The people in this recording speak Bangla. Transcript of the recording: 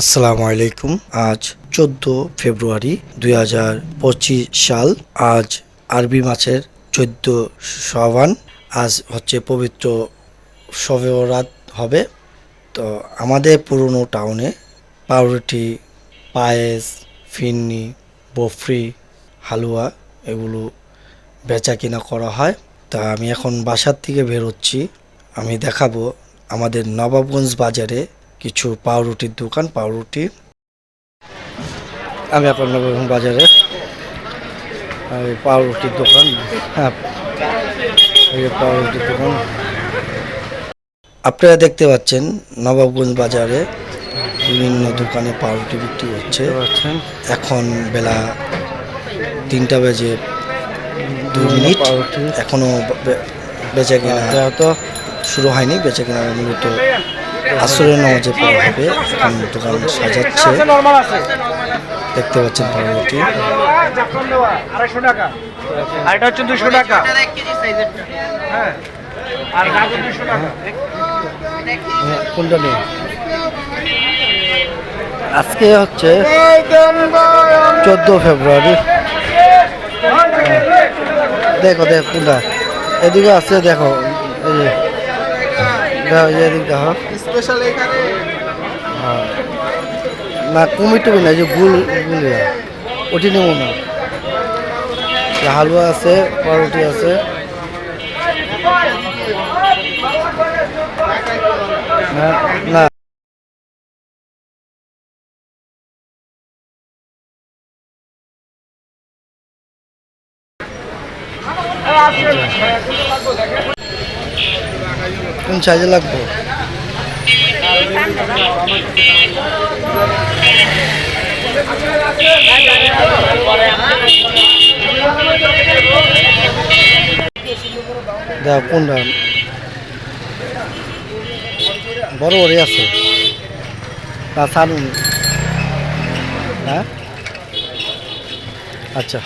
আসসালামু আলাইকুম। আজ চোদ্দ ফেব্রুয়ারি দুই হাজার পঁচিশ সাল। আজ আরবি মাসের চোদ্দ সবান আজ হচ্ছে পবিত্র সবেরাত হবে। তো আমাদের পুরনো টাউনে পাউরুটি, পায়েস, ফিন্নি, বফরি, হালুয়া এগুলো বেচা কিনা করা হয়। তা আমি এখন বাসার থেকে বেরোচ্ছি। আমি দেখাবো আমাদের নবাবগঞ্জ বাজারে কিছু পাউরুটির দোকান পাউরুটি। আমি এখন নবাবগঞ্জ বাজারে। পাউরুটির দোকান হ্যাঁ। পাউরুটির দোকান। আপনারা দেখতে পাচ্ছেন নবাবগঞ্জ বাজারে বিভিন্ন দোকানে পাউরুটি বিক্রি হচ্ছে। এখন বেলা তিনটা বেজে দুই মিনিট। পাউরুটি। এখনও বে- বেচা কেনা তো। শুরু হয়নি। বেচা কেনা মূলত আসরের নামাজে পড়া হবে দোকান সাজাচ্ছে। দেখতে পাচ্ছেন পাউরুটি আড়াইশো টাকা আর এটা হচ্ছে দুশো টাকা। হ্যাঁ আর গাজর দুশো টাকা। হ্যাঁ, কোনটা নেই আজকে হচ্ছে চোদ্দ ফেব্রুয়ারি। দেখো দেখো কোনটা? এদিকে আছে দেখো এই যে দেখো, এই যে স্পেশাল এখানে। না কুমির টুমি না যে গুল গুলিয়া ওটি নেব না। হালুয়া আছে পাউরুটি আছে। না না। কোন সাইজে লাগবে? দেখ কোনটা? বড় বড়ই আছে। তা সারুন হ্যাঁ? আচ্ছা।